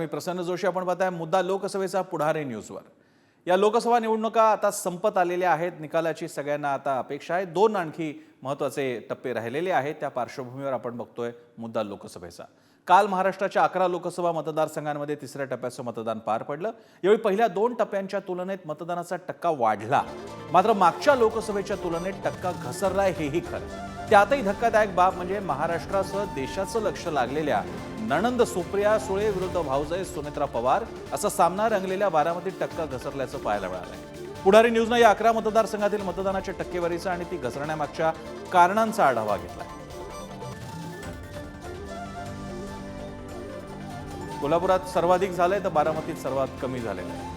मी प्रसन्न जोशी. आपण पाहताय मुद्दा लोकसभेचा पुढारी न्यूजवर. या लोकसभा निवडणुका आता संपत आलेल्या आहेत. निकालाची सगळ्यांना आता अपेक्षा आहे. दोन आणखी महत्त्वाचे टप्पे राहिलेले आहेत. त्या पार्श्वभूमीवर आपण बघतोय मुद्दा लोकसभेचा. काल महाराष्ट्राच्या अकरा लोकसभा मतदारसंघांमध्ये तिसऱ्या टप्प्याचं मतदान पार पडलं. यावेळी पहिल्या दोन टप्प्यांच्या तुलनेत मतदानाचा टक्का वाढला. मात्र मागच्या लोकसभेच्या तुलनेत टक्का घसरलाय हेही खरं. त्यातही धक्कादायक बाब म्हणजे महाराष्ट्रासह देशाचं लक्ष लागलेल्या नणंद सुप्रिया सुळे विरुद्ध भाऊजय सुनेत्रा पवार असा सामना रंगलेल्या बारामतीत टक्का घसरल्याचं पाहायला मिळालंय. पुढारी न्यूजनं या अकरा मतदारसंघातील मतदानाच्या टक्केवारीचा आणि ती घसरण्यामागच्या कारणांचा आढावा घेतला कोल्हापुरात सर्वाधिक झालंय तर बारामतीत सर्वात कमी झालेलं आहे.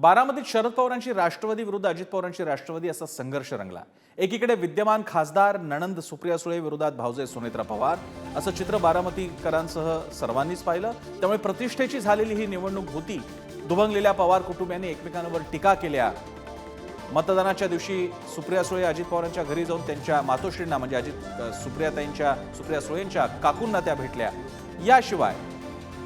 बारामतीत शरद पवारांची राष्ट्रवादी विरुद्ध अजित पवारांची राष्ट्रवादी असा संघर्ष रंगला. एकीकडे विद्यमान खासदार नणंद सुप्रिया सुळे विरोधात भाऊजे सुनेत्रा पवार असं चित्र बारामतीकरांसह सर्वांनीच पाहिलं. त्यामुळे प्रतिष्ठेची झालेली ही निवडणूक होती. दुभंगलेल्या पवार कुटुंबियांनी एकमेकांवर टीका केल्या. मतदानाच्या दिवशी सुप्रिया सुळे अजित पवारांच्या घरी जाऊन त्यांच्या मातोश्रींना म्हणजे अजित सुप्रियाताईंच्या सुप्रिया सुळेंच्या काकूंना त्या भेटल्या. याशिवाय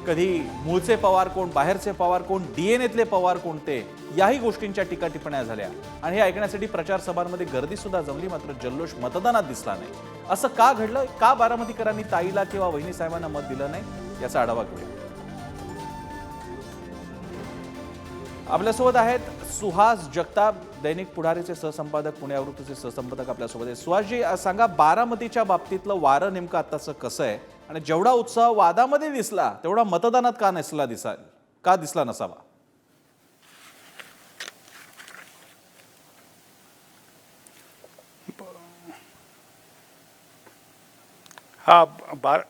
कधी मूळचे पवार कोण बाहेरचे पवार कोण डीएनएतले पवार कोणते याही गोष्टींच्या टीका टिप्पण्या झाल्या. आणि हे ऐकण्यासाठी प्रचार सभांमध्ये गर्दी सुद्धा जमली मात्र जल्लोष मतदानात दिसला नाही. असं का घडलं? का बारामतीकरांनी ताईला किंवा वहिनी साहेबांना मत दिलं नाही? याचा आढावा घेऊया. आपल्यासोबत आहेत सुहास जगताप दैनिक पुढारीचे सहसंपादक पुणे आवृत्तीचे सहसंपादक आपल्यासोबत आहेत सुहासजी सांगा बारामतीच्या बाबतीतलं वारं नेमकं आत्ताचं कसं आहे? आणि जेवढा उत्साह वादामध्ये दिसला तेवढा मतदानात का नसला दिसा का दिसला नसावा? हा बार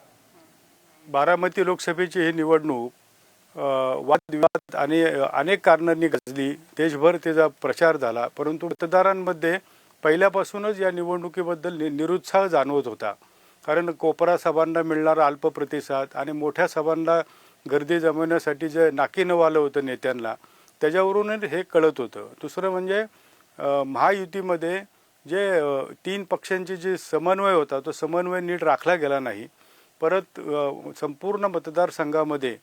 बारामती लोकसभेची ही निवडणूक वादविवाद आणि अनेक कारणांनी गाजली देशभर त्याचा प्रचार झाला परंतु मतदारांमध्ये पहिल्यापासूनच या निवडणुकीबद्दल नि निरुत्साह जाणवत होता. कारण कोपरा सभांना मिळणारा अल्प प्रतिसाद आणि मोठ्या सभांना गर्दी जमवण्यासाठी जे नाकीनवालं होतं नेत्यांना त्याच्यावरून हे कळत होतं. दुसरं म्हणजे महायुतीमध्ये जे तीन पक्षांची जी समन्वय होता तो समन्वय नीट राखला गेला नाही. परत संपूर्ण मतदारसंघामध्ये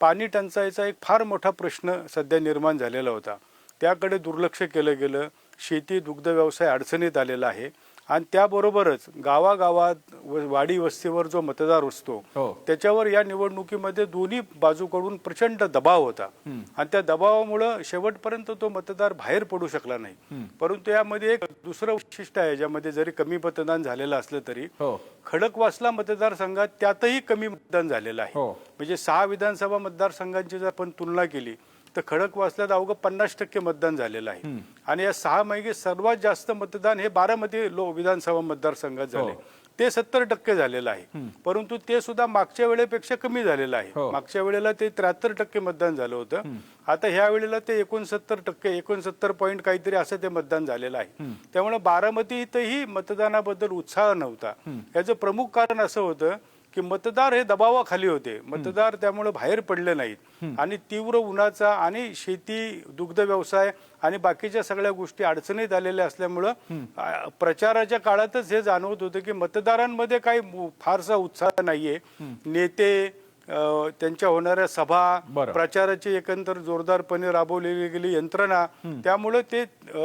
पाणी टंचाईचा एक फार मोठा प्रश्न सध्या निर्माण झालेला होता. त्याकडे दुर्लक्ष केलं गेलं. शेती दुग्ध व्यवसाय अडचणीत आलेला आहे. आणि त्याबरोबरच गावागावात वाडी वस्तीवर जो मतदार असतो हो. त्याच्यावर या निवडणुकीमध्ये दोन्ही बाजूकडून प्रचंड दबाव होता. आणि त्या दबावामुळं शेवटपर्यंत तो मतदार बाहेर पडू शकला नाही. परंतु यामध्ये एक दुसरं वैशिष्ट्य आहे ज्यामध्ये जरी कमी मतदान झालेलं असलं तरी हो. खडकवासला मतदारसंघात त्यातही कमी मतदान झालेलं आहे. हो. म्हणजे सहा विधानसभा मतदारसंघांची जर आपण तुलना केली तर खडकवासल्यात अवघं पन्नास टक्के मतदान झालेलं आहे. आणि या सहा मैगे सर्वात जास्त मतदान हे बारामती लो विधानसभा मतदारसंघात झाले. हो. ते सत्तर टक्के झालेलं आहे. परंतु ते सुद्धा मागच्या वेळेपेक्षा कमी झालेलं आहे. हो. मागच्या वेळेला ते त्र्याहत्तर टक्के मतदान झालं होतं. आता ह्या वेळेला ते एकोणसत्तर टक्के एकोणसत्तर पॉईंट काहीतरी असं ते मतदान झालेलं आहे. त्यामुळे बारामती इथंही मतदानाबद्दल उत्साह नव्हता. याचं प्रमुख कारण असं होतं की मतदार हे दबावाखाली होते. मतदार त्यामुळे बाहेर पडले नाहीत. आणि तीव्र उन्हाचा आणि शेती दुग्ध व्यवसाय आणि बाकीच्या सगळ्या गोष्टी अडचणीत आलेल्या असल्यामुळं प्रचाराच्या काळातच हे जाणवत होतं की मतदारांमध्ये काही फारसा उत्साह नाहीये. नेते त्यांच्या होणाऱ्या सभा बरं. प्रचाराची एकंदर जोरदारपणे राबवलेली गेली यंत्रणा त्यामुळे ते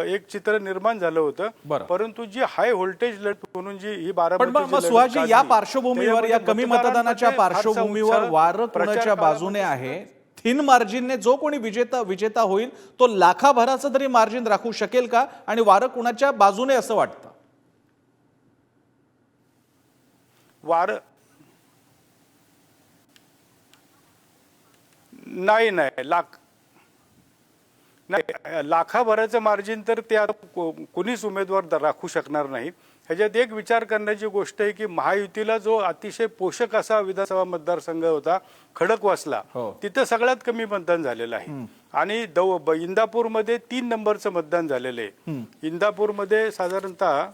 एक चित्र निर्माण झालं होतं. बरं. परंतु जी हाय व्होल्टेज लढत म्हणून जी ही मग सुहासजी या पार्श्वभूमीवर या कमी मतदानाच्या पार्श्वभूमीवर वारं कोणाच्या बाजूने आहे? थिन मार्जिनने जो कोणी विजेता विजेता होईल तो लाखाभराचं तरी मार्जिन राखू शकेल का? आणि वारं कुणाच्या बाजूने असं वाटतं? वार नाही नाही लाख. नाही लाखाभराचं मार्जिन तर ते आता को- कोणीच उमेदवार राखू शकणार नाही. ह्याच्यात एक विचार करण्याची गोष्ट आहे की महायुतीला जो अतिशय पोषक असा विधानसभा मतदारसंघ होता खडकवासला हो. तिथं सगळ्यात कमी मतदान झालेलं आहे. आणि दौ इंदापूरमध्ये तीन नंबरचं मतदान झालेलं आहे. इंदापूरमध्ये साधारणतः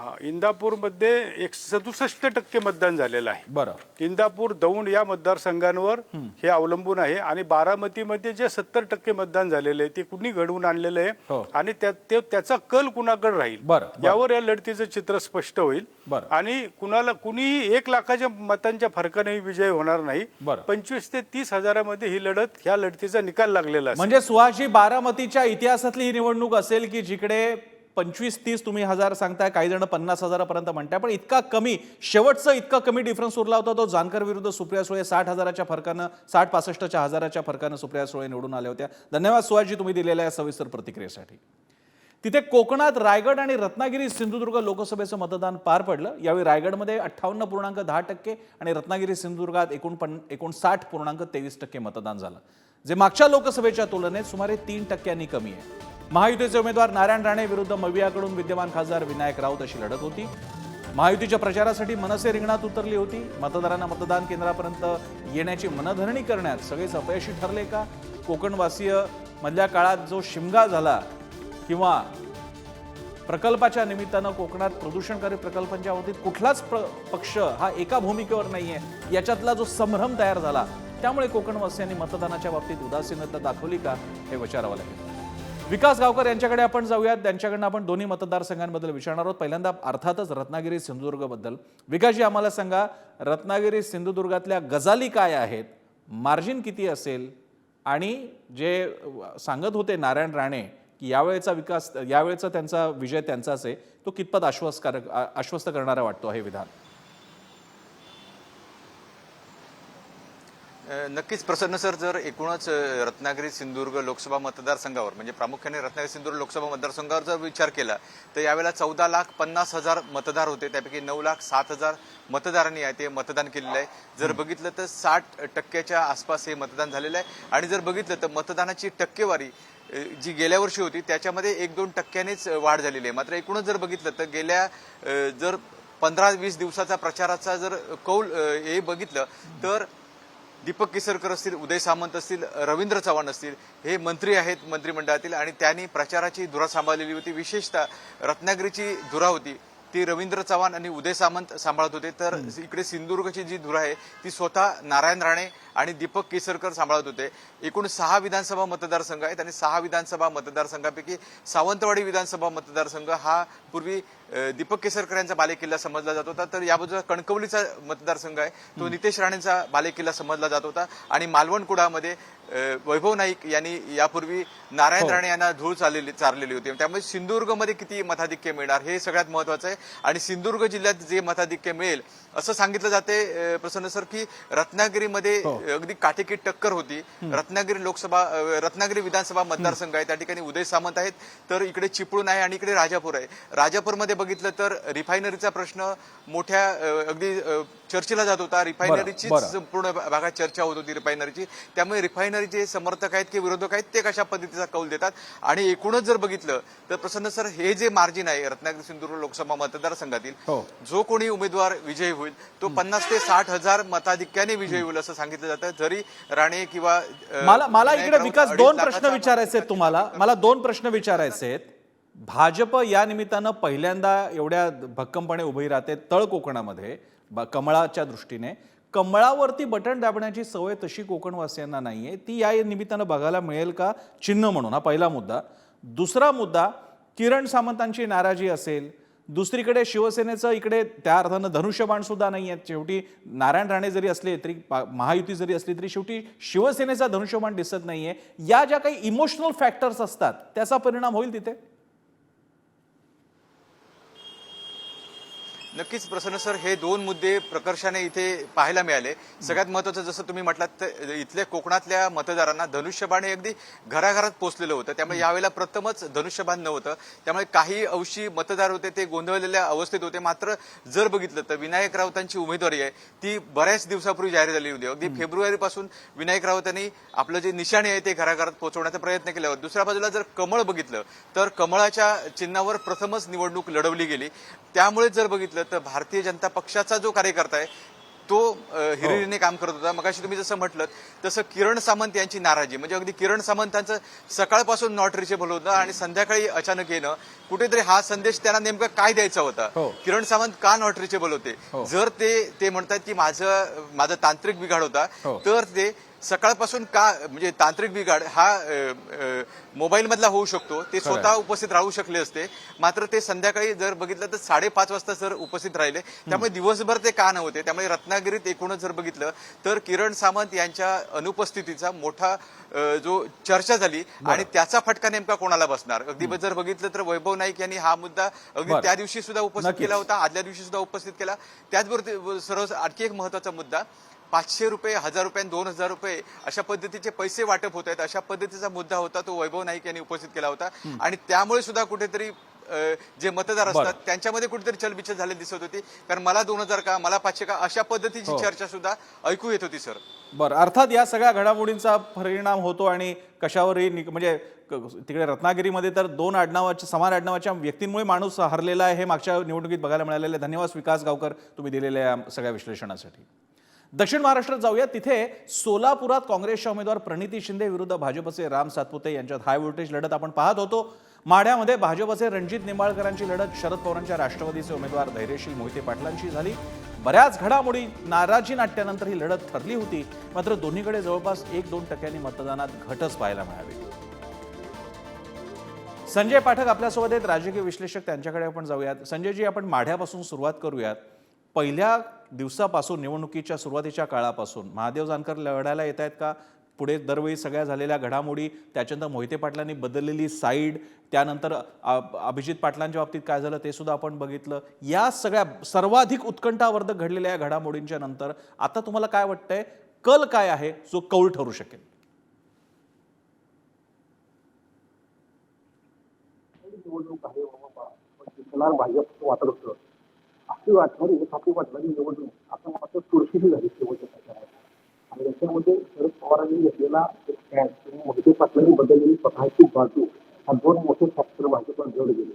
हा, इंदापूरमध्ये एक सदुसष्ट टक्के मतदान झालेलं आहे बरं इंदापूर दौंड या मतदारसंघांवर हे अवलंबून आहे आणि बारामतीमध्ये जे सत्तर टक्के मतदान झालेलं आहे ते कुणी घडवून आणलेलं हो. आहे आणि त्या- ते- त्याचा कल कुणाकडे राहील बरं. यावर या लढतीचं चित्र स्पष्ट होईल बरं. आणि कुणाला कुणीही एक लाखाच्या मतांच्या फरकाने विजय होणार नाही बरं. पंचवीस ते तीस हजारामध्ये ही लढत ह्या लढतीचा निकाल लागलेला असेल म्हणजे सुहासजी बारामतीच्या इतिहासातली ही निवडणूक असेल की जिकडे पंचवीस तीस तुम्ही हजार सांगताय काही जण पन्नास हजारापर्यंत म्हणताय पण इतका कमी शेवटचा इतका कमी डिफरन्स उरला होता तो जानकर विरुद्ध सुप्रिया सुळे साठ हजाराच्या फरकानं साठ पासष्टच्या हजाराच्या फरकानं सुप्रिया सुळे निवडून आल्या होत्या. धन्यवाद सुहाजी तुम्ही दिलेल्या या सविस्तर प्रतिक्रियेसाठी. तिथे कोकणात रायगड आणि रत्नागिरी सिंधुदुर्ग लोकसभेचं मतदान पार पडलं. यावेळी रायगडमध्ये अठ्ठावन्न पूर्णांक दहा टक्के आणि रत्नागिरी सिंधुदुर्गात एकूण एकोणपण एकोणसाठ पूर्णांक तेवीस टक्के मतदान झालं. जे मागच्या लोकसभेच्या तुलनेत सुमारे तीन टक्क्यांनी कमी आहे. महायुतीचे उमेदवार नारायण राणे विरुद्ध मवियाकडून विद्यमान खासदार विनायक राऊत अशी लढत होती. महायुतीच्या प्रचारासाठी मनसे रिंगणात उतरली होती. मतदारांना मतदान केंद्रापर्यंत येण्याची मनधरणी करण्यात सगळेच अपयशी ठरले का? कोकणवासीय मधल्या काळात जो शिमगा झाला किंवा प्रकल्पाच्या निमित्तानं कोकणात प्रदूषणकारी प्रकल्पांच्या बाबतीत कुठलाच प्र- पक्ष हा एका भूमिकेवर नाही आहे याच्यातला जो संभ्रम तयार झाला त्यामुळे कोकणवासियांनी मतदानाच्या बाबतीत उदासीनता दाखवली का हे विचारावं लागेल. विकास गावकर यांच्याकडे आपण जाऊयात. त्यांच्याकडनं आपण दोन्ही मतदारसंघांबद्दल विचारणार आहोत. पहिल्यांदा अर्थातच रत्नागिरी सिंधुदुर्गबद्दल. विकासजी आम्हाला सांगा रत्नागिरी सिंधुदुर्गातल्या गजाली काय आहेत? मार्जिन किती असेल? आणि जे सांगत होते नारायण राणे की यावेळेचा विकास यावेळेचा त्यांचा विजय त्यांचाच आहे तो कितपत आश्वासकारक आश्वस्त करणारा वाटतो हे विधान? नक्कीच प्रसन्न सर जर एकूणच रत्नागिरी सिंधुदुर्ग लोकसभा मतदारसंघावर म्हणजे प्रामुख्याने रत्नागिरी सिंधुदुर्ग लोकसभा मतदारसंघावर जर विचार केला तर यावेळेला चौदा लाख पन्नास हजार मतदार होते. त्यापैकी नऊ लाख सात हजार मतदारांनी आहे ते मतदान केलेलं आहे. जर बघितलं तर साठ टक्क्याच्या आसपास हे मतदान झालेलं आहे. आणि जर बघितलं तर मतदानाची टक्केवारी जी गेल्या वर्षी होती त्याच्यामध्ये एक दोन टक्क्यानेच वाढ झालेली आहे. मात्र एकूणच जर बघितलं तर गेल्या जर पंधरा वीस दिवसाचा प्रचाराचा जर कौल हे बघितलं तर दीपक केसरकर असतील उदय सामंत असतील रवींद्र चव्हाण असतील हे मंत्री आहेत मंत्रिमंडळातील आणि त्यांनी प्रचाराची धुरा सांभाळलेली होती. विशेषतः रत्नागिरीची धुरा होती. ती रवींद्र चव्हाण आणि उदय सामंत सांभाळत होते. तर इकडे सिंधुदुर्गची जी धुरा आहे ती स्वतः नारायण राणे आणि दीपक केसरकर सांभाळत होते. एकूण सहा विधानसभा मतदारसंघ आहेत आणि सहा विधानसभा मतदारसंघापैकी सावंतवाडी विधानसभा मतदारसंघ हा पूर्वी दीपक केसरकर यांचा बालेकिल्ला समजला जात होता. तर या बाजूला कणकवलीचा मतदारसंघ आहे. तो नितेश राणेंचा बालेकिल्ला समजला जात होता. आणि मालवण कुडामध्ये वैभव नाईक यांनी यापूर्वी नारायण राणे यांना धूळ चाललेली चारलेली होती. त्यामुळे सिंधुदुर्गमध्ये किती मताधिक्य मिळणार हे सगळ्यात महत्वाचं आहे. आणि सिंधुदुर्ग जिल्ह्यात जे मताधिक्य मिळेल असं सांगितलं जाते प्रसन्न सर की रत्नागिरीमध्ये अगदी काटेकी टक्कर होती. रत्नागिरी लोकसभा रत्नागिरी विधानसभा मतदारसंघ आहे. त्या ठिकाणी उदय सामंत आहेत. तर इकडे चिपळूण आहे आणि इकडे राजापूर आहे. राजापूरमध्ये बघितलं तर रिफायनरीचा प्रश्न मोठ्या अगदी चर्चेला जात होता. रिफायनरीचीच बरं. संपूर्ण भागात चर्चा होत होती रिफायनरीची. त्यामुळे रिफायनरीचे समर्थक आहेत की विरोधक आहेत ते कशा पद्धतीचा कौल देतात? आणि एकूणच जर बघितलं तर प्रसन्न सर हे जे मार्जिन आहे रत्नागिरी सिंधुदुर्ग लोकसभा मतदारसंघातील हो. जो कोणी उमेदवार विजयी होईल तो पन्नास ते साठ हजार मताधिक्याने विजयी होईल असं सांगितलं जातं. जरी राणे किंवा मला मला इकडे विकास दोन प्रश्न विचारायचे आहेत तुम्हाला. मला दोन प्रश्न विचारायचे आहेत. भाजप या निमित्तानं पहिल्यांदा एवढ्या भक्कमपणे उभी राहते तळ कोकणामध्ये ब- कमळाच्या दृष्टीने. कमळावरती बटन दाबण्याची सवय तशी कोकणवासियांना आहे ती या निमित्तानं बघायला मिळेल का? चिन्ह म्हणून हा पहिला मुद्दा. दुसरा मुद्दा किरण सामंतांची नाराजी असेल. दुसरीकडे शिवसेनेचं इकडे त्या अर्थानं धनुष्यबाण सुद्धा नाही आहे शेवटी नारायण राणे जरी असले तरी महायुती जरी असली तरी शेवटी शिवसेनेचा धनुष्यबाण दिसत नाही आहे या ज्या काही इमोशनल फॅक्टर्स असतात त्याचा परिणाम होईल तिथे? नक्कीच प्रसन्न सर हे दोन मुद्दे प्रकर्षाने इथे पाहायला मिळाले. सगळ्यात महत्वाचं जसं तुम्ही म्हटलात तर इथल्या कोकणातल्या मतदारांना धनुष्यबाण हे अगदी घराघरात पोहोचलेलं होतं. त्यामुळे यावेळेला प्रथमच धनुष्यबाण नव्हतं. त्यामुळे काही अंशी मतदार होते ते गोंधळलेल्या अवस्थेत होते. मात्र जर बघितलं तर विनायक राऊतांची उमेदवारी आहे ती बऱ्याच दिवसापूर्वी जाहीर झाली होती. अगदी फेब्रुवारीपासून विनायक राऊतांनी आपलं जे निशाणे आहे ते घराघरात पोहोचवण्याचा प्रयत्न केला होता. दुसऱ्या बाजूला जर कमळ बघितलं तर कमळाच्या चिन्हावर प्रथमच निवडणूक लढवली गेली. त्यामुळे जर बघितलं तर भारतीय जनता पक्षाचा जो कार्यकर्ता आहे तो हिरिरीने काम करत होता मगाशी तुम्ही जसं म्हटलं तसं किरण सामंत यांची नाराजी म्हणजे अगदी किरण सामंतांचं सकाळपासून नॉट रिचेबल होतं आणि संध्याकाळी अचानक येणं कुठेतरी हा संदेश त्यांना नेमका काय द्यायचा होता हो. किरण सामंत का नॉट रिचेबल होते हो. जर ते ते म्हणतात की माझं माझा तांत्रिक बिघाड होता हो. तर ते सकाळपासून का म्हणजे तांत्रिक बिघाड हा अ, अ, मोबाईल मधला होऊ शकतो. ते. स्वतः उपस्थित राहू शकले असते. मात्र ते संध्याकाळी जर बघितलं तर साडेपाच वाजता सर उपस्थित राहिले. त्यामुळे दिवसभर ते का नव्हते? त्यामुळे रत्नागिरीत एकूणच जर बघितलं तर किरण सामंत यांच्या अनुपस्थितीचा मोठा जो चर्चा झाली आणि त्याचा फटका नेमका कोणाला बसणार? अगदी जर बघितलं तर वैभव नाईक यांनी हा मुद्दा अगदी. त्या दिवशी सुद्धा उपस्थित. केला होता आदल्या दिवशी सुद्धा उपस्थित केला. त्याचबरोबर सर्व आणखी एक महत्त्वाचा मुद्दा पाचशे रुपये हजार रुपये दोन हजार रुपये अशा पद्धतीचे पैसे वाटप होत आहेत. अशा पद्धतीचा मुद्दा होता तो वैभव नाईक यांनी उपस्थित केला होता. आणि त्यामुळे सुद्धा कुठेतरी जे मतदार असतात. त्यांच्यामध्ये कुठेतरी चलबिचल झाले दिसत होती. कारण मला दोन हजार का मला पाचशे का अशा पद्धतीची हो. चर्चा सुद्धा ऐकू येत होती सर. बरं अर्थात या सगळ्या घडामोडींचा परिणाम होतो आणि कशावरही म्हणजे तिकडे रत्नागिरीमध्ये तर दोन आडनावाच्या समान आडनावाच्या व्यक्तींमुळे माणूस हरलेला आहे. हे मागच्या निवडणुकीत बघायला मिळालेले आहे. धन्यवाद विकास गावकर तुम्ही दिलेल्या या सगळ्या विश्लेषणासाठी. दक्षिण महाराष्ट्रात जाऊया. तिथे सोलापुरात काँग्रेसच्या उमेदवार प्रणिती शिंदे विरुद्ध भाजपचे राम सातपुते यांच्यात हाय व्होल्टेज लढत आपण पाहत होतो. माढ्यामध्ये भाजपचे रणजित निंबाळकरांची लढत शरद पवारांच्या राष्ट्रवादीचे उमेदवार धैर्यशील मोहिते पाटलांशी झाली. बऱ्याच घडामोडी नाराजी नाट्यानंतर ही लढत ठरली होती. मात्र दोन्हीकडे जवळपास एक दोन टक्क्यांनी मतदानात घटच पाहायला मिळावी संजय पाठक आपल्यासोबत आहेत. राजकीय विश्लेषक त्यांच्याकडे आपण जाऊयात. संजयजी आपण माढ्यापासून सुरुवात करूयात. पहिल्या दिवसापासून निवडणुकीच्या सुरुवातीच्या काळापासून महादेव जानकर लढायला येत आहेत का? पुढे दरवेळी सगळ्या झालेल्या घडामोडी त्याच्यानंतर मोहिते पाटलांनी बदललेली साईड त्यानंतर अभिजित पाटलांच्या बाबतीत काय झालं ते सुद्धा आपण बघितलं. या सगळ्या सर्वाधिक उत्कंठावर्धक घडलेल्या या घडामोडींच्या नंतर आता तुम्हाला काय वाटतंय? कल काय आहे? जो कौल ठरू शकेल. निवडणूक आहे वाटत होतं अशी वाटणारी आपली वाटणारी निवडणूक आता मात्र चुरशीची झाली शेवटच्या टप्प्यावर आणि याच्यामध्ये शरद पवारांनी घेतलेला एक किंवा मोहिते पाटलांनी बदललेली स्वतःची बाजू हा दोन मोठे फॅक्टर भाजपला जड गेले.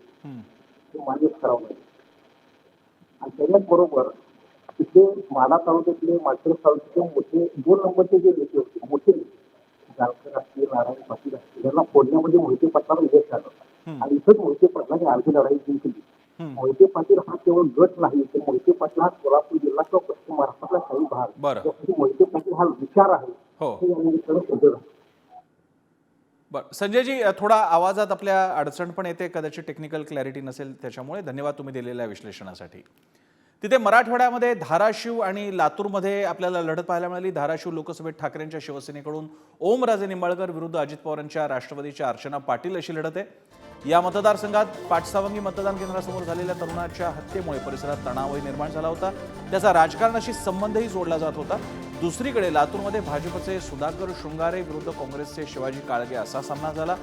ते मान्यच करावं लागेल आणि त्याच्याच बरोबर तिथे माला तालुक्यातले मात्र तालुक्यातले मोठे दोन नंबरचे जे नेते होते मोठे जानकर असतील नारायण पाटील असतील यांना फोडण्यामध्ये मोहिते पाटलांना यश आलं. आणि इथंच मोहिते पाटलांनी अर्धी लढाई जिंकली. मोहिते पाटील हा केवळ गट नाही तर मोहिते पाटील हा सोलापूर जिल्हा किंवा पश्चिम महाराष्ट्रातला काही भाग. मोहिते पाटील हा विचार आहे हो. बरं. संजयजी थोडा आवाजात आपल्या अडचण पण येते कदाचित टेक्निकल क्लॅरिटी नसेल त्याच्यामुळे. धन्यवाद तुम्ही दिलेल्या विश्लेषणासाठी. तिथे मराठवाड्यामध्ये धाराशिव आणि लातूरमध्ये आपल्याला लढत पाहायला मिळाली. धाराशिव लोकसभेत ठाकरेंच्या शिवसेनेकडून ओमराजे निंबाळकर विरुद्ध अजित पवारांच्या राष्ट्रवादीच्या अर्चना पाटील अशी लढत आहे. या मतदारसंघात पाटसावंगी मतदान केंद्रासमोर झालेल्या तरुणाच्या हत्येमुळे परिसरात तणावही निर्माण झाला होता. त्याचा राजकारणाशी संबंधही जोडला जात होता. दुसरीकडे लातूरमध्ये भाजपचे सुधाकर शृंगारे विरुद्ध काँग्रेसचे शिवाजी काळगे असा सामना झाला.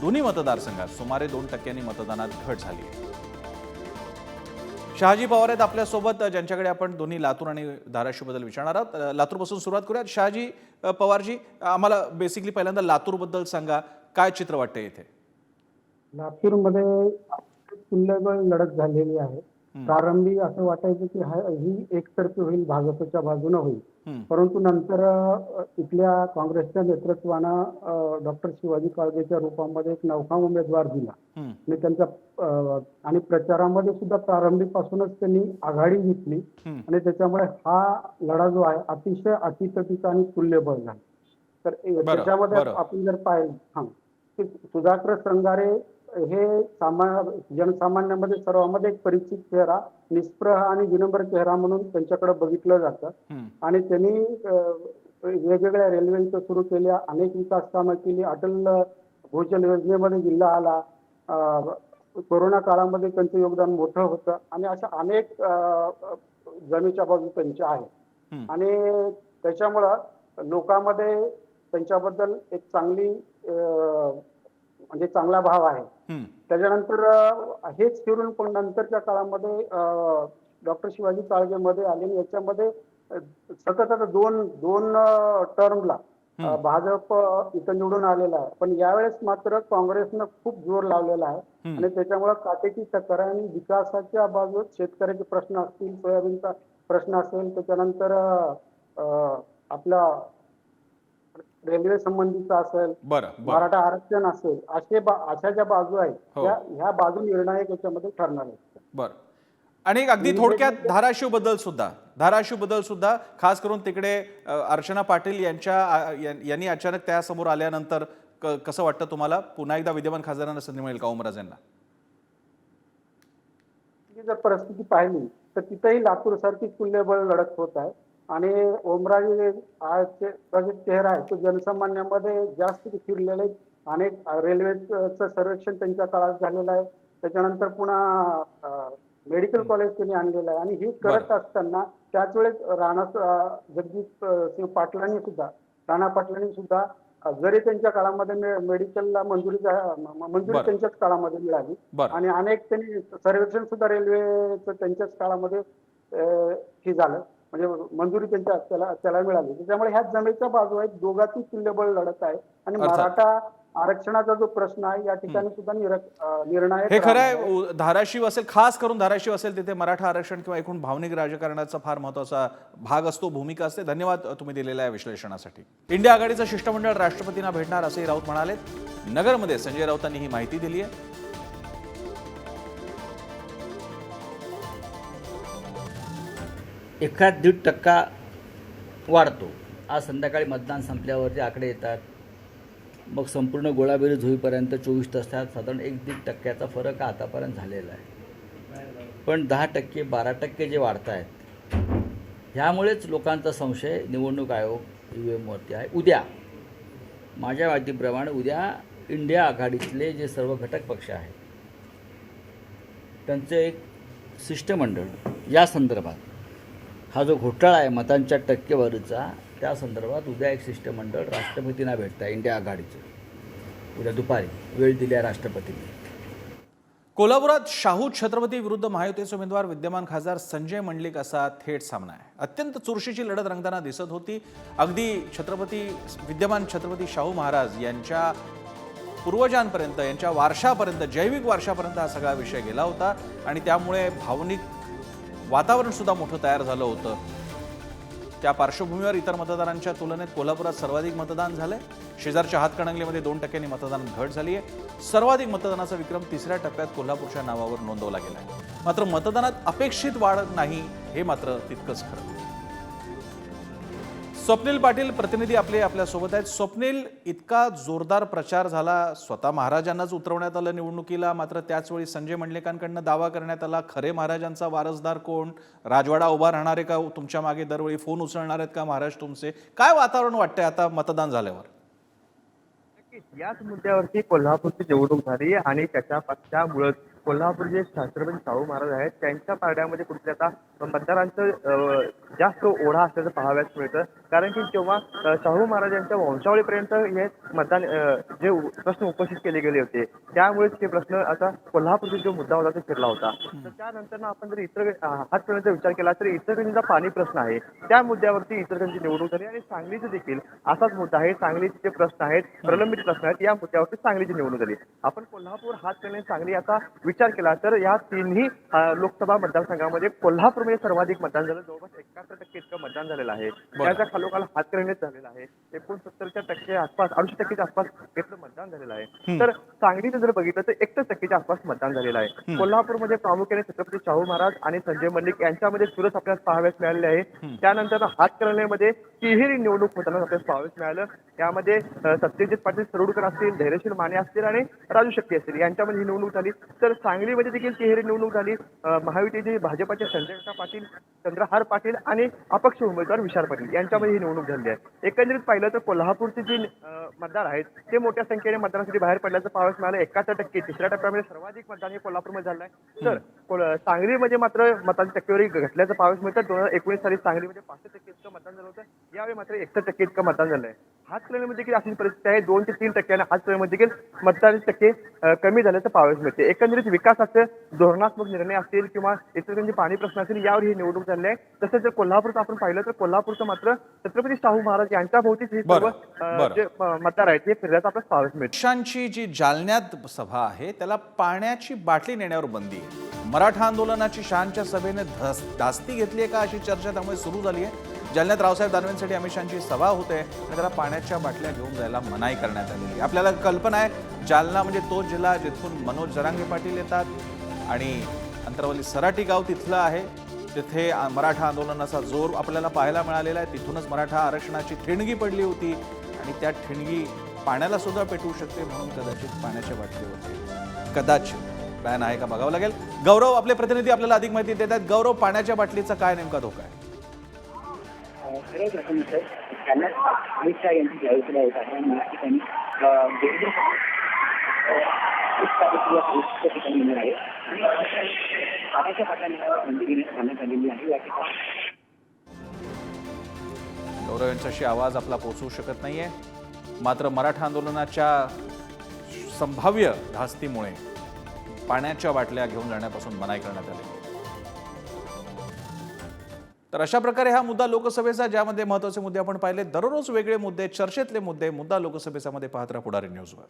दोन्ही मतदारसंघात सुमारे दोन टक्क्यांनी मतदानात घट झाली. शहाजी पवार आहेत आपल्यासोबत ज्यांच्याकडे आपण दोन्ही लातूर आणि धाराशिवबद्दल विचारणार आहोत. लातूरपासून सुरुवात करूयात. शहाजी पवारजी आम्हाला बेसिकली पहिल्यांदा लातूरबद्दल सांगा. काय चित्र वाटतं इथे? लातूरमध्ये तुल्यबळ लढत झालेली आहे प्रारंभी असं वाटायचं की हा एकतर्फी होईल भाजपच्या बाजूने होईल. परंतु नंतर इथल्या काँग्रेसच्या नेतृत्वानं डॉक्टर शिवाजी काळजेच्या रूपामध्ये एक नौका उमेदवार दिला. आणि त्यांचा आणि प्रचारामध्ये सुद्धा प्रारंभीपासूनच त्यांनी आघाडी घेतली. आणि त्याच्यामुळे हा लढा जो आहे अतिशय अतितटीचा आणि तुल्यबळ झाला तर त्याच्यामध्ये. आपण जर पाहिलं हा सुधाकर श्रंगारे हे सामा जनसामान्यामध्ये सर्वांमध्ये एक परिचित चेहरा निष्प्रह आणि विनम्र चेहरा म्हणून त्यांच्याकडे बघितलं जातं. आणि त्यांनी वेगवेगळ्या रेल्वे इथं सुरू केल्या अनेक विकास कामं केली. अटल भूजल योजनेमध्ये जिल्हा आला. कोरोना काळामध्ये त्यांचं योगदान मोठं होतं. आणि अशा अनेक जमीच्या बाजू त्यांच्या आहेत. आणि त्याच्यामुळं लोकांमध्ये त्यांच्याबद्दल एक चांगली म्हणजे चांगला भाव आहे. त्याच्यानंतर हेच फिरून पण नंतरच्या काळामध्ये डॉक्टर शिवाजी काळगे मध्ये आले आणि याच्यामध्ये सतत आता दोन दोन टर्मला भाजप इथं निवडून आलेला आहे पण यावेळेस मात्र काँग्रेसनं खूप जोर लावलेला आहे. आणि त्याच्यामुळे काटेकी टक्कर आहे आणि विकासाच्या बाजूत शेतकऱ्याचे प्रश्न असतील सोयाबीनचा प्रश्न असेल त्याच्यानंतर आपला रेल्वे संबंधीचा असेल बरं बरं. मराठा आरक्षण असेल असे बा- अशा ज्या बाजू आहेत हो. त्या ह्या बाजू निर्णायक याच्यामध्ये ठरणार आहेत. बरं. आणि एक अगदी थोडक्यात धाराशिवबद्दल सुद्धा धाराशिवबद्दल सुद्धा खास करून तिकडे अ, अर्चना पाटील यांच्या आ, या- यांनी अचानक त्यासमोर आल्यानंतर क- कसं वाटतं तुम्हाला? पुन्हा एकदा विद्यमान खासदारांना संधी मिळेल का ओमराज यांना? जर परिस्थिती पाहिली तर तिथेही लातूर सारखी तुल्यबळ लढत होत आहे. आणि ओमराजे जो चेहरा आहे तो जनसामान्यामध्ये जास्त फिरलेले आहेत. अनेक रेल्वेचं सर्वेक्षण त्यांच्या काळात झालेलं आहे. त्याच्यानंतर पुन्हा मेडिकल कॉलेज त्यांनी आणलेलं आहे. आणि हे करत असताना त्याच वेळेस राणा अं, सिंह पाटलांनी सुद्धा राणा पाटलांनी सुद्धा जरी त्यांच्या काळामध्ये मेडिकलला मंजुरी मंजुरी. त्यांच्याच काळामध्ये मिळाली. आणि अनेक त्यांनी सर्वेक्षण सुद्धा रेल्वेचं त्यांच्याच काळामध्ये हे झालं. म्हणजे मंजुरी त्यांच्या त्याला त्याला मिळाली. त्याच्यामुळे ह्या जमेच्या बाजू आहेत दोघांची तुल्यबळ लढत आहे. आणि. मराठा आरक्षणाचा जो प्रश्न आहे या ठिकाणी सुद्धा निर- अं, निर्णायक हे खरं आहे. धाराशिव असेल खास करून धाराशिव असेल तिथे मराठा आरक्षण किंवा एकूण भावनिक राजकारणाचा फार महत्त्वाचा भाग असतो भूमिका असते. धन्यवाद तुम्ही दिलेल्या या विश्लेषणासाठी. इंडिया आघाडीचं शिष्टमंडळ राष्ट्रपतींना भेटणार असंही राऊत म्हणाले नगरमध्ये संजय राऊतांनी ही माहिती दिली आहे. एखाद दीड टक्का वाढतो. आज संध्याकाळी मतदान संपल्यावरती आकडे येतात. मग संपूर्ण गोळाबेरीज होईपर्यंत चोवीस तासात साधारण एक दीड टक्क्याचा फरक हा आतापर्यंत झालेला आहे. पण दहा टक्के बारा टक्के जे वाढत आहेत ह्यामुळेच लोकांचा संशय निवडणूक आयोग ई व्ही एमवरती आहे. उद्या माझ्या माहितीप्रमाणे उद्या इंडिया आघाडीतले जे सर्व घटक पक्ष आहेत त्यांचं एक शिष्टमंडळ या संदर्भात हा जो घोटाळा आहे मतांच्या टक्केवारीचा त्या संदर्भात उद्या एक शिष्टमंडळ राष्ट्रपतींना भेटतं आहे इंडिया आघाडीचं. उद्या दुपारी वेळ दिली आहे राष्ट्रपतींनी. कोल्हापुरात शाहू छत्रपती विरुद्ध महायुतीचे उमेदवार विद्यमान खासदार संजय मंडलिक असा थेट सामना आहे. अत्यंत चुरशीची लढत रंगताना दिसत होती. अगदी छत्रपती विद्यमान छत्रपती शाहू महाराज यांच्या पूर्वजांपर्यंत यांच्या वारशापर्यंत जैविक वारशापर्यंत हा सगळा विषय गेला होता. आणि त्यामुळे भावनिक वातावरण सुद्धा मोठं तयार झालं होतं. त्या पार्श्वभूमीवर इतर मतदारांच्या तुलनेत कोल्हापुरात सर्वाधिक मतदान झालंय. शेजारच्या हातकणंगलेमध्ये दोन टक्क्यांनी मतदान घट झाली आहे सर्वाधिक मतदानाचा विक्रम तिसऱ्या टप्प्यात कोल्हापूरच्या नावावर नोंदवला गेला आहे मात्र मतदानात अपेक्षित वाढ नाही हे मात्र तितकंच खरं. स्वप्नील पाटील प्रतिनिधी आपले आपल्यासोबत आहेत. स्वप्नील इतका जोरदार प्रचार झाला. स्वतः महाराजांनाच उतरवण्यात आलं निवडणुकीला. मात्र त्याचवेळी संजय मंडलिकांकडनं दावा करण्यात आला. खरे महाराजांचा वारसदार कोण? राजवाडा उभा राहणार आहे का? तुमच्या मागे दरवेळी फोन उचलणार आहेत का महाराज तुमचे? काय वातावरण वाटतंय आता मतदान झाल्यावर? याच मुद्द्यावरती कोल्हापूरची निवडणूक झाली आणि त्याच्या त्यामुळं कोल्हापूर जे छत्रपती शाहू महाराज आहेत. त्यांच्या पारड्यामध्ये कुठल्या आता मतदारांचं जास्त ओढा असल्याचं पाहाव्यास मिळतं. कारण की जेव्हा शाहू महाराजांच्या वंशावळीपर्यंत हे मतदान जे प्रश्न उपस्थित केले गेले होते त्यामुळेच ते प्रश्न आता कोल्हापूरचा जो मुद्दा होता तो फिरला होता. तर त्यानंतर आपण जर इतर हातपर्यंत विचार केला तर इतरगंजीचा पाणी प्रश्न आहे. त्या मुद्द्यावरती इतरगंजी निवडणूक झाली आणि सांगलीचे देखील असाच मुद्दा आहे. सांगलीचे जे प्रश्न आहेत प्रलंबित प्रश्न आहेत या मुद्द्यावरती सांगलीची निवडणूक झाली आपण कोल्हापूर हातकणंगले सांगली याचा विचार केला तर या तिन्ही लोकसभा मतदारसंघामध्ये कोल्हापूरमध्ये सर्वाधिक मतदान झालं. जवळपास एकाहत्तर टक्के इतकं मतदान झालेलं आहे. त्याच्या खालोखाल हातकणंगलेत झालेलं आहे. एकोणसत्तरच्या टक्के आसपास ऐंशी टक्केच्या आसपास इथलं मतदान झालेलं आहे. तर सांगलीचं जर बघितलं तर एकसष्ट टक्केच्या आसपास मतदान झालेलं आहे. कोल्हापूरमध्ये प्रामुख्याने छत्रपती शाहू महाराज आणि संजय मल्लिक यांच्यामध्ये चुरस आपल्याला पाहाव्यास मिळालेले आहे. त्यानंतर हातकणंगलेमध्ये तिहेरी निवडणूक होताना आपल्याला पाहाव्यास मिळालं. त्यामध्ये सत्यजित पाटील सरोडकर असतील धैर्यशील माने असतील आणि राजू शक्ती असतील. यांच्यामध्ये ही निवडणूक झाली. तर सांगलीमध्ये देखील तिहेरी निवडणूक झाली. महायुतीचे भाजपाचे संजय पाटील चंद्रहार पाटील आणि अपक्ष उमेदवार विशाल पाटील यांच्यामध्ये ही निवडणूक झाली आहे. एकंदरीत पाहिलं तर कोल्हापूरचे जे मतदार आहेत ते मोठ्या संख्येने मतदानासाठी बाहेर पडल्याचं पाहावयास मिळालं एकाहत्तर टक्के तिसऱ्या टप्प्यामध्ये सर्वाधिक मतदान हे कोल्हापूरमध्ये झालं आहे तर सांगलीमध्ये मात्र मतांची टक्केवारी घटल्याचं पाहावयास मिळतं. दोन हजार एकोणीस साली सांगलीमध्ये पाचशे टक्के इतकं मतदान झालं होतं. यावेळी मात्र एकसष्ट टक्के इतकं मतदान झालं आहे हातकणंगलेमध्ये देखील अशी परिस्थिती आहे. दोन ते तीन टक्क्याने हातकणंगलेमध्ये देखील मतदान टक्के कमी झाल्याचं पाहावयास मिळते. एकंदरीत विकासाचे धोरणात्मक निर्णय असतील किंवा इतर पाणी प्रश्न असतील यावर ही निवडणूक झाली आहे. तसंच जर कोल्हापूरचं आपण पाहिलं तर कोल्हापूरचं मात्र छत्रपती शाहू महाराज यांच्या भोवतीच हे सर्व. जे मतदार आहेत हे फिरल्याचं आपल्याला पाहावयास मिळते. पक्षांची जी जालन्यात सभा आहे त्याला पाण्याची बाटली नेण्यावर बंदी आहे. मराठा आंदोलनाची शहांच्या सभेने धस धास्ती घेतली आहे का अशी चर्चा त्यामुळे सुरू झाली आहे? जालन्यात रावसाहेब दानवेंसाठी अमित शहाची सभा होते आणि त्याला पाण्याच्या बाटल्या घेऊन जायला मनाई करण्यात आलेली आपल्याला कल्पना आहे जालना म्हणजे तो जिल्हा जिथून मनोज जरांगे पाटील येतात आणि अंतरवली सराटी गाव तिथलं आहे. तिथे मराठा आंदोलनाचा जोर आपल्याला पाहायला मिळालेला आहे. तिथूनच मराठा आरक्षणाची ठिणगी पडली होती आणि त्या ठिणगी पाण्याला सुद्धा पेटवू शकते म्हणून कदाचित पाण्याच्या बाटलीवरती कदाचित प्लॅन आहे का बघावं लागेल. गौरव आपले प्रतिनिधी आपल्याला अधिक माहिती देत आहेत. गौरव पाण्याच्या बाटलीचा काय नेमका धोका आहे? खरं प्रथम सर त्यांना अमित शहा यांची जाहीर केला होता आणि या ठिकाणी देवेंद्र ठिकाणी येणार आहे आणि पाण्याच्या पाटल्या बंदी घेण्यात आलेली आहे या ठिकाणी गौरव यांच्याशी आवाज आपला पोचवू शकत नाहीये. मात्र मराठा आंदोलनाच्या संभाव्य धास्तीमुळे पाण्याच्या बाटल्या घेऊन जाण्यापासून मनाई करण्यात आली. तर अशा प्रकारे हा मुद्दा लोकसभेचा ज्यामध्ये महत्त्वाचे मुद्दे आपण पाहिले दररोज वेगळे मुद्दे चर्चेतले मुद्दे मुद्दा लोकसभेचा मध्ये पाहत राहा पुढारी न्यूजवर.